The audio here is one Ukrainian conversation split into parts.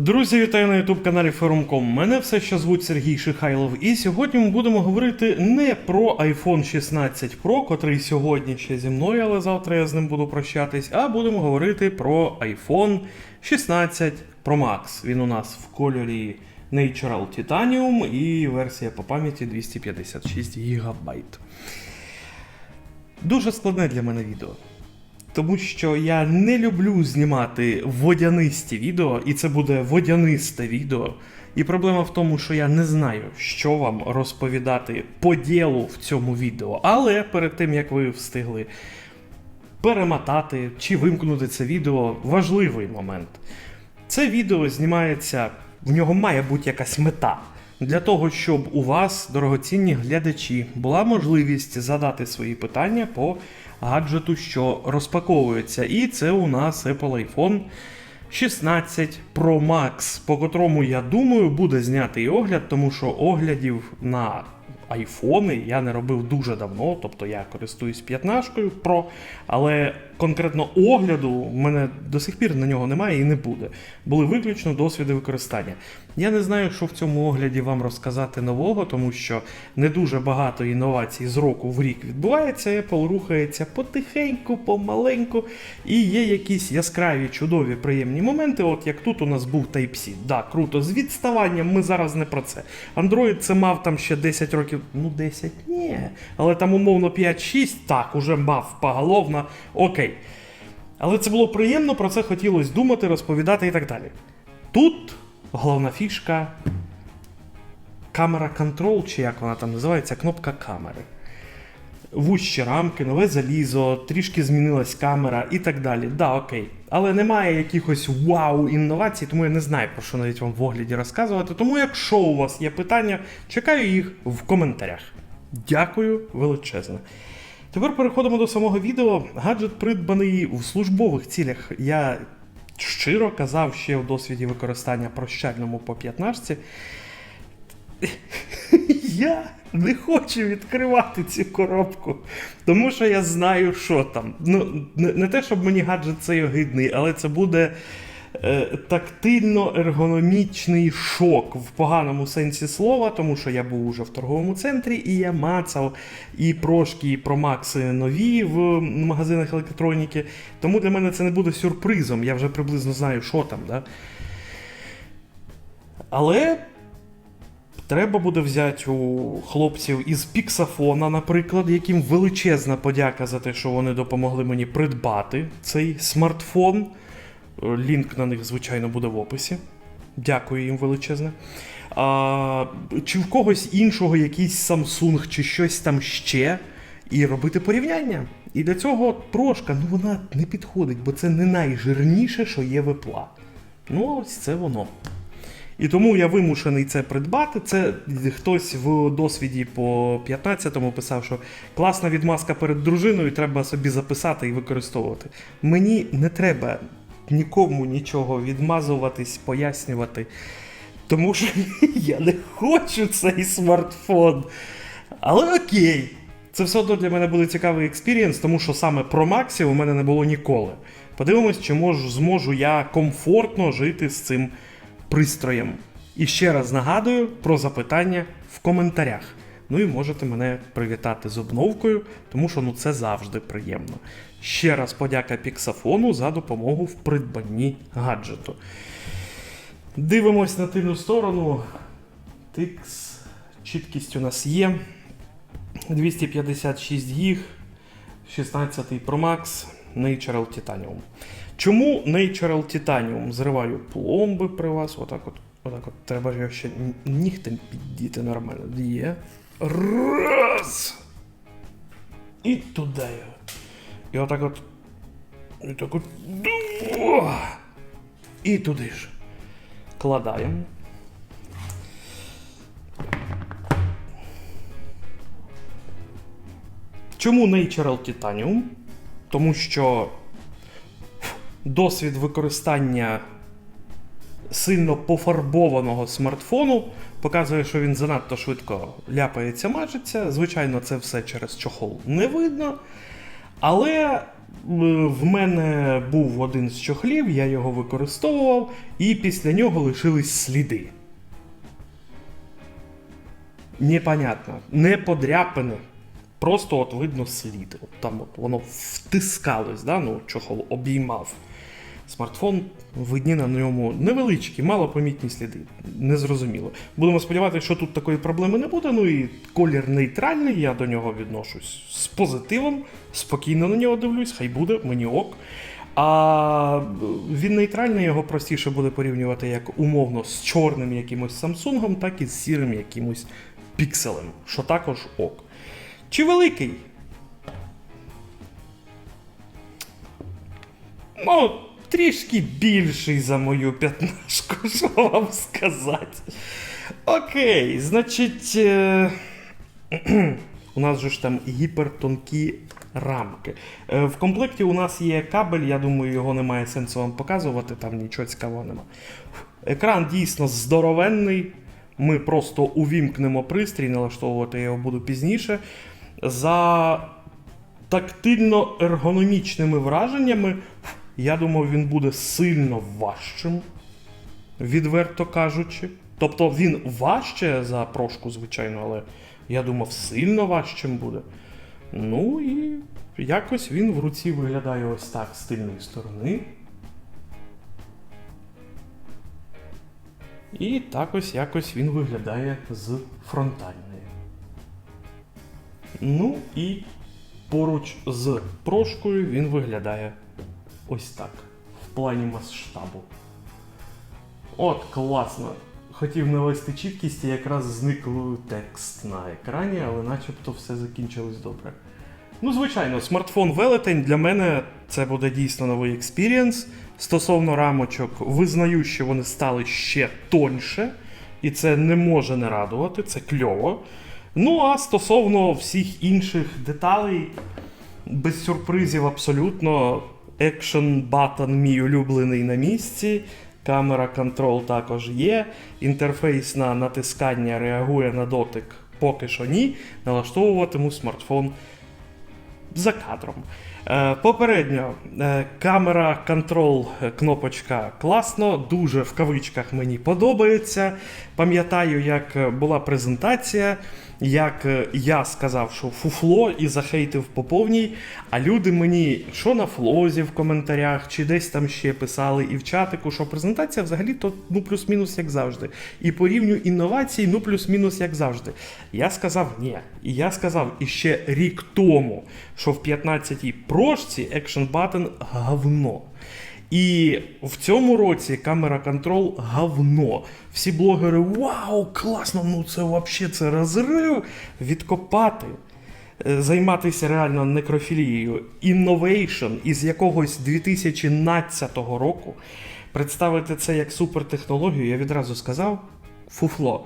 Друзі, вітаю на youtube каналі Forum.com. Мене все ще звуть Сергій Шихайлов, і сьогодні ми будемо говорити не про iPhone 16 Pro, котрий сьогодні ще зі мною, але завтра я з ним буду прощатись, а будемо говорити про iPhone 16 Pro Max. Він у нас в кольорі Natural Titanium і версія по пам'яті 256 ГБ. Дуже складне для мене відео. Тому що я не люблю знімати водянисті відео, і це буде водянисте відео. І проблема в тому, що я не знаю, що вам розповідати по ділу в цьому відео. Але перед тим як ви встигли перемотати чи вимкнути це відео, важливий момент. Це відео знімається, в нього має бути якась мета. Для того, щоб у вас, дорогоцінні глядачі, була можливість задати свої питання по гаджету, що розпаковується. І це у нас Apple iPhone 16 Pro Max, по котрому, я думаю, буде знятий огляд, тому що оглядів на айфони я не робив дуже давно, тобто я користуюсь 15 Pro, але конкретно огляду в мене до сих пір на нього немає і не буде. Були виключно досвіди використання. Я не знаю, що в цьому огляді вам розказати нового, тому що не дуже багато інновацій з року в рік відбувається. Apple рухається потихеньку, помаленьку, і є якісь яскраві, чудові, приємні моменти. От як тут у нас був Type-C. Да, круто. З відставанням ми зараз не про це. Android це мав там ще 10 років. Ну, 10 ні. Але там умовно 5-6, так, уже мав поголовно. Окей. Але це було приємно, про це хотілося думати, розповідати і так далі. Тут головна фішка камера контрол, чи як вона там називається, кнопка камери. Вущі рамки, нове залізо, трішки змінилась камера і так далі. Да, окей. Але немає якихось вау інновацій, тому я не знаю, про що навіть вам в огляді розказувати. Тому, якщо у вас є питання, чекаю їх в коментарях. Дякую величезне. Тепер переходимо до самого відео. Гаджет придбаний в службових цілях. Я щиро казав ще в досвіді використання прощальному по 15. Я не хочу відкривати цю коробку, тому що я знаю, що там. Ну, не, те, щоб мені гаджет цей огидний, але це буде тактильно-ергономічний шок в поганому сенсі слова, тому що я був уже в торговому центрі і я мацав і прошки, і промакси нові в магазинах електроніки. Тому для мене це не буде сюрпризом. Я вже приблизно знаю, що там. Да? Але Треба буде взяти у хлопців із Піксафона, наприклад, яким величезна подяка за те, що вони допомогли мені придбати цей смартфон. Лінк на них, звичайно, буде в описі. Дякую їм величезне. А, чи в когось іншого якийсь Samsung чи щось там ще, і робити порівняння. І для цього трошка, ну вона не підходить, бо це не найжирніше, що є в Apple. Ну, ось це воно. І тому я вимушений це придбати. Це хтось в досвіді по 15-му писав, що класна відмазка перед дружиною, треба собі записати і використовувати. Мені не треба нікому нічого відмазуватись, пояснювати. Тому що я не хочу цей смартфон. Але окей. Це все одно для мене буде цікавий експірієнс, тому що саме про Максі у мене не було ніколи. Подивимось, чи можу, зможу я комфортно жити з цим пристроєм. І ще раз нагадую про запитання в коментарях. Ну і можете мене привітати з обновкою, тому що ну це завжди приємно. Ще раз подяка Піксафону за допомогу в придбанні гаджету. Дивимось на тильну сторону. Тикс. Чіткість у нас є. 256 гіг, 16 Pro Max, Natural Titanium. Чому Natural Titanium? Зриваю пломби при вас. Отак от. Отак от. Треба ще нігтем піддіти нормально. Є. Раз. І туди його. І отак от. І так от. І туди ж. Кладаємо. Чому Natural Titanium? Тому що досвід використання сильно пофарбованого смартфону показує, що він занадто швидко ляпається, мажеться. Звичайно, це все через чохол не видно. Але В мене був один з чохлів, я його використовував, і після нього лишились сліди. Непонятно, не подряпане. Просто от видно слід. От там от воно втискалось, да? ну, чохол обіймав. Смартфон видні на ньому невеличкі, малопомітні сліди. Незрозуміло. Будемо сподіватися, що тут такої проблеми не буде. Ну і колір нейтральний, я до нього відношусь з позитивом, спокійно на нього дивлюсь, хай буде, мені ок. А він нейтральний, його простіше буде порівнювати як умовно з чорним якимось Samsung, так і з сірим якимось пікселем, що також ок. Чи великий? Ну, трішки більший за мою п'ятнашку, що вам сказати. Окей, значить. Е... у нас же ж там гіпертонкі рамки. Е, в комплекті у нас є кабель, я думаю, його немає сенсу вам показувати, там нічого цікавого нема. Екран дійсно здоровенний. Ми просто увімкнемо пристрій, налаштовувати я його буду пізніше. За тактильно-ергономічними враженнями, я думаю, він буде сильно важчим, відверто кажучи. Тобто він важче за прошку, звичайно, але я думав, сильно важчим буде. Ну і якось він в руці виглядає ось так з тильної сторони. І так ось якось він виглядає з фронтальної. Ну і поруч з прошкою він виглядає ось так. В плані масштабу. От, класно. Хотів навести чіткість і якраз зник текст на екрані, але начебто все закінчилось добре. Ну, звичайно, смартфон велетень для мене це буде дійсно новий експірієнс. Стосовно рамочок, визнаю, що вони стали ще тоньше, і це не може не радувати, це кльово. Ну а стосовно всіх інших деталей, без сюрпризів абсолютно. Екшн батон мій улюблений на місці. Камера контрол також є. Інтерфейс на натискання реагує на дотик поки що ні. Налаштовуватиму смартфон за кадром. Е, Попередньо е, камера контрол е, кнопочка класно, дуже в кавичках мені подобається. Пам'ятаю, як була презентація, як я сказав, що фуфло і захейтив по повній, а люди мені що на флозі в коментарях, чи десь там ще писали, і в чатику, що презентація взагалі то ну плюс-мінус як завжди. І по рівню інновацій, ну плюс-мінус як завжди. Я сказав ні. І я сказав іще рік тому, що в 15-й прошці Action Button говно. І в цьому році камера контрол говно. Всі блогери вау, класно! Ну це взагалі це розрив. Відкопати, е, займатися реально некрофілією, інновейшн із якогось 2012 року. Представити це як супертехнологію, я відразу сказав фуфло.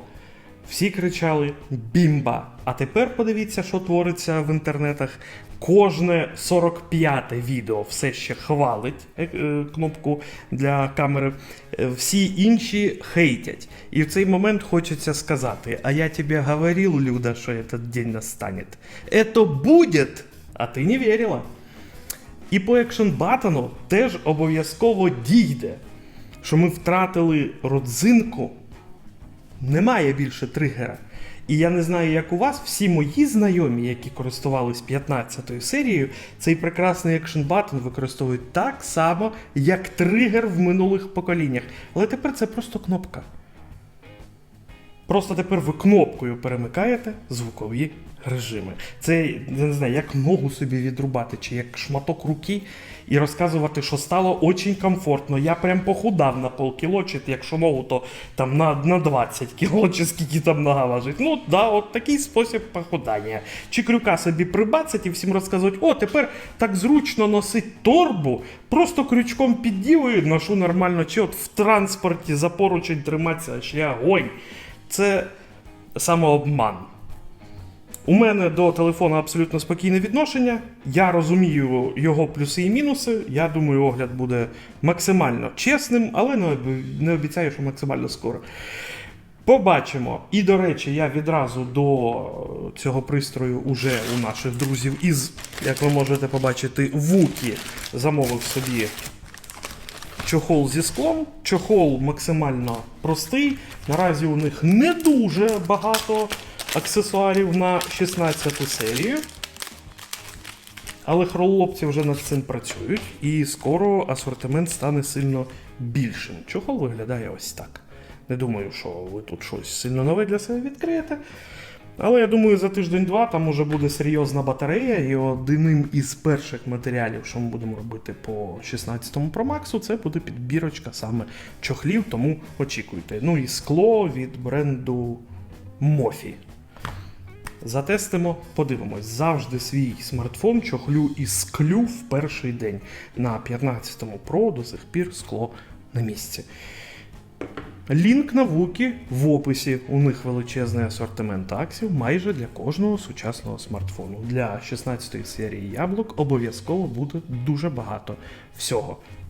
Всі кричали бімба. А тепер подивіться, що твориться в інтернетах. Кожне 45-те відео все ще хвалить е, е, кнопку для камери. Е, Всі інші хейтять. І в цей момент хочеться сказати: А я тебе говорил, Люда, що этот день настанет. Это будет! А ти не вірила. І по екшн батону теж обов'язково дійде, що ми втратили родзинку немає більше тригера. І я не знаю, як у вас, всі мої знайомі, які користувались 15-ю серією, цей прекрасний екшн батон використовують так само, як тригер в минулих поколіннях. Але тепер це просто кнопка. Просто тепер ви кнопкою перемикаєте звукові режими. Це я не знаю, як ногу собі відрубати, чи як шматок руки, і розказувати, що стало очень комфортно. Я прям похудав на полкіло, чи якщо ногу, то там на, на 20 кіло, чи скільки там нога важить. Ну да, от такий спосіб похудання. Чи крюка собі прибацать і всім розказувати, о, тепер так зручно носить торбу, просто крючком піддів і ношу нормально, чи от в транспорті за поручень триматися, ще огонь. Це самообман. У мене до телефону абсолютно спокійне відношення. Я розумію його плюси і мінуси. Я думаю, огляд буде максимально чесним, але не обіцяю, що максимально скоро. Побачимо. І до речі, я відразу до цього пристрою уже у наших друзів із, як ви можете побачити, Вукі замовив собі чохол зі склом. Чохол максимально простий. Наразі у них не дуже багато аксесуарів на 16 серію. Але хроллопці вже над цим працюють, і скоро асортимент стане сильно більшим. Чохол виглядає ось так. Не думаю, що ви тут щось сильно нове для себе відкриєте. Але я думаю, за тиждень-два там уже буде серйозна батарея, і одним із перших матеріалів, що ми будемо робити по 16-му Pro Max, це буде підбірочка саме чохлів, тому очікуйте. Ну і скло від бренду Mofi. Затестимо, подивимось. Завжди свій смартфон чохлю і склю в перший день. На 15-му Pro до сих пір скло на місці. Лінк на вуки в описі. У них величезний асортимент аксів майже для кожного сучасного смартфону. Для 16-ї серії яблук обов'язково буде дуже багато всього.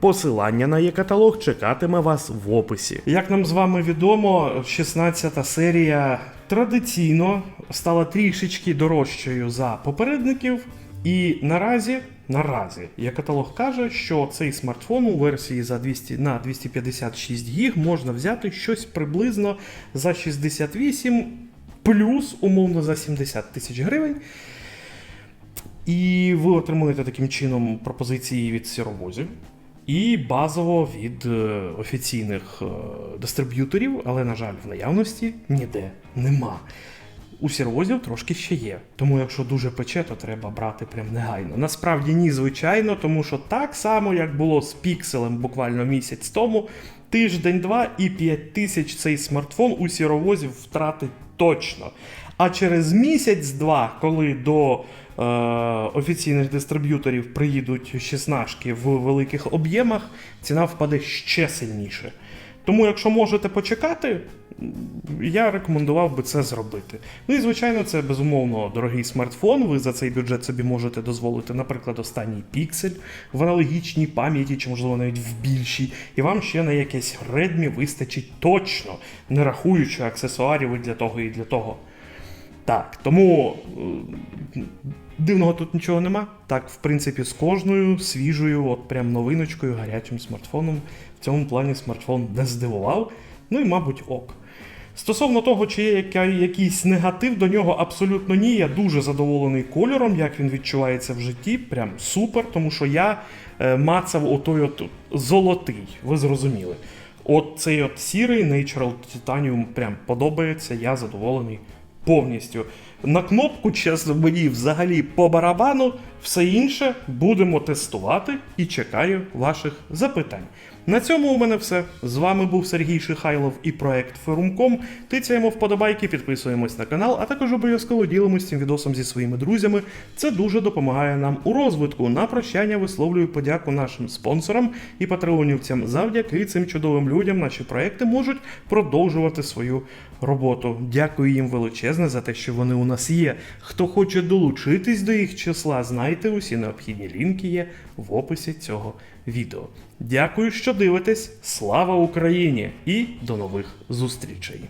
Посилання на є-каталог чекатиме вас в описі. Як нам з вами відомо, 16-та серія традиційно стала трішечки дорожчою за попередників. І наразі, наразі, як каталог каже, що цей смартфон у версії за 200 на 256 гіг можна взяти щось приблизно за 68 плюс умовно за 70 тисяч гривень. І ви отримуєте таким чином пропозиції від сіровозів. І базово від е, офіційних е, дистриб'юторів, але, на жаль, в наявності ніде нема. У сірвозів трошки ще є. Тому якщо дуже пече, то треба брати прям негайно. Насправді ні, звичайно, тому що так само, як було з пікселем буквально місяць тому, тиждень-два і 5 тисяч цей смартфон у сіровозів втратить точно. А через місяць-два, коли до е, офіційних дистриб'юторів приїдуть 16 в великих об'ємах, ціна впаде ще сильніше. Тому, якщо можете почекати, я рекомендував би це зробити. Ну і звичайно, це безумовно дорогий смартфон. Ви за цей бюджет собі можете дозволити, наприклад, останній піксель в аналогічній пам'яті, чи можливо навіть в більшій, і вам ще на якесь Redmi вистачить точно, не рахуючи аксесуарів і для того, і для того. Так, тому е, дивного тут нічого нема. Так, в принципі, з кожною свіжою, от прям новиночкою, гарячим смартфоном в цьому плані смартфон не здивував. Ну і, мабуть, ок. Стосовно того, чи є якийсь негатив до нього, абсолютно ні. Я дуже задоволений кольором, як він відчувається в житті. Прям супер, тому що я е, мацав отой от золотий, ви зрозуміли. От цей от сірий Natural Titanium прям подобається, я задоволений повністю. На кнопку, чесно, мені взагалі по барабану, все інше будемо тестувати і чекаю ваших запитань. На цьому у мене все. З вами був Сергій Шихайлов і проект Ферум.ком. Тицяємо вподобайки, підписуємось на канал, а також обов'язково ділимось цим відосом зі своїми друзями. Це дуже допомагає нам у розвитку. На прощання висловлюю подяку нашим спонсорам і патреонівцям. Завдяки цим чудовим людям наші проекти можуть продовжувати свою роботу. Дякую їм величезне за те, що вони у нас є. Хто хоче долучитись до їх числа, знайте, усі необхідні лінки є в описі цього відео. Дякую, що дивитесь. Слава Україні! І до нових зустрічей!